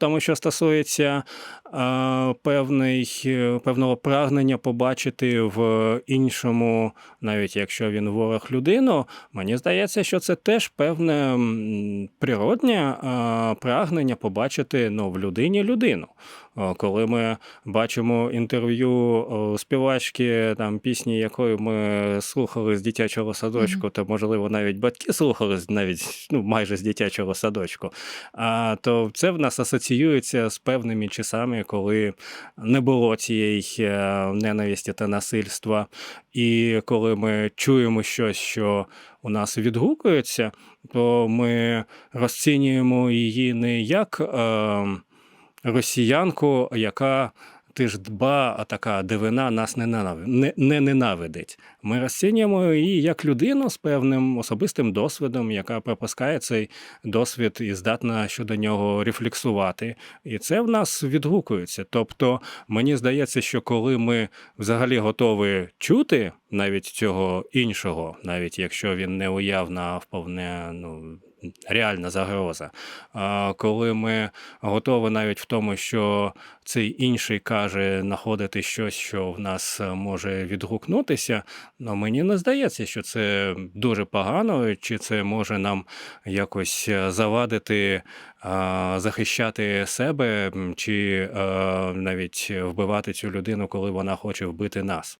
тому що стосується е, певний, е, певного прагнення побачити в іншому, навіть якщо він ворог людину, мені здається, що це теж певне природнє е, прагнення побачити ну, в людині людину. О, Коли ми бачимо інтерв'ю співачки там пісні, якої ми слухали з дитячого садочку, то можливо навіть батьки слухали навіть ну, майже з дитячого садочку. А то це в нас асоціюється з певними часами, коли не було цієї е, ненависті та насильства. І коли ми чуємо щось, що у нас відгукується, то ми розцінюємо її не як е, росіянку, яка ти ж дба, а така дивина нас не, не ненавидить. Ми розцінюємо її як людину з певним особистим досвідом, яка пропускає цей досвід і здатна щодо нього рефлексувати. І це в нас відгукується. Тобто, мені здається, що коли ми взагалі готові чути навіть цього іншого, навіть якщо він не уявна, а вповне ну, реальна загроза. Коли ми готові навіть в тому, що цей інший каже знаходити щось, що в нас е, може відгукнутися, ну мені не здається, що це дуже погано, чи це може нам якось е, завадити захищати себе, чи е, навіть вбивати цю людину, коли вона хоче вбити нас.